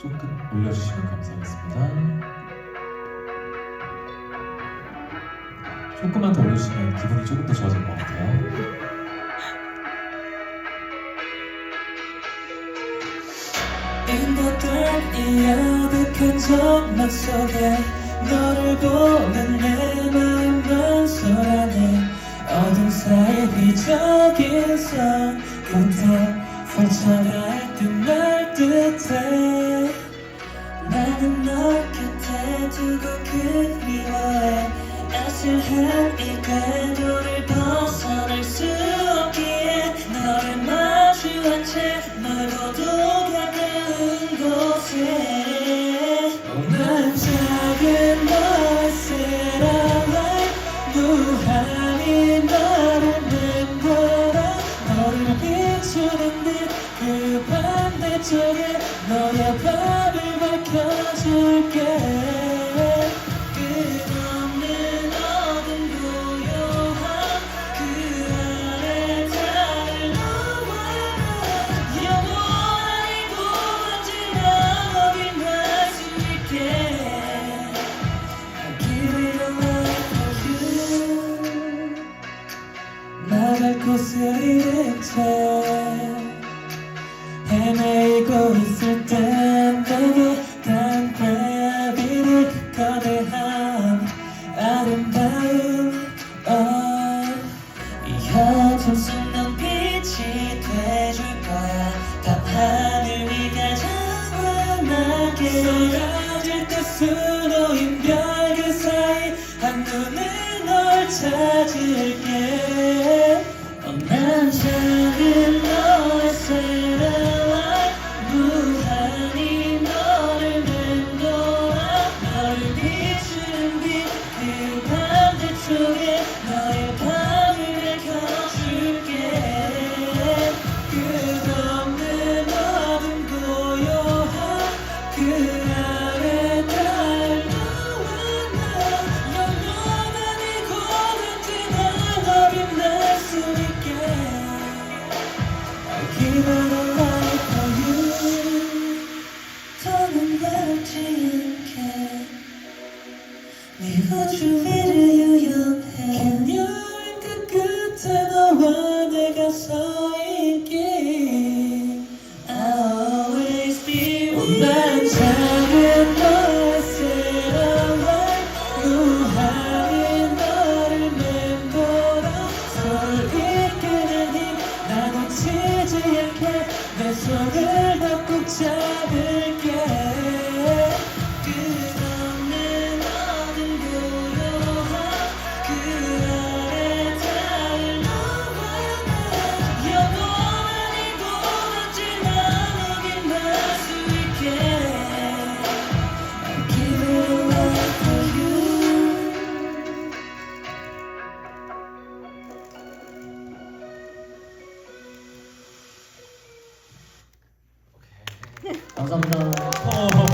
조금 올려주시면 감사하겠습니다. 조금만 더 올려주시면 기분이 조금 더 좋아질 것 같아요. 이 아득한 전막 속에 너를 보는 내 마음만 소란해 어둠 사이 비적인 선 끝에 상처날 듯말 듯해. 나는 너 곁에 두고 그리워해. 아슬한 이 궤도를 벗어날 수 없기에 너를 마주한 채널 고독하는 곳에. 난 작은 사랑을 무한히 너 반대쪽에 너의 밤을 밝혀줄게. 끝없는 어둠 고요한 그 아래 달 너와 나 영원히 고단지나 빛날 수 있게. I give it away for you 나갈 곳을 잃은 채 어둠 속넌 빛이 돼줄 거야. 밤 하늘 위가 자원하게. 쏟아질 때 수놓인 별그 사이 한눈에 널 찾을 네 우주 위를 유연해 감사합니다. 어,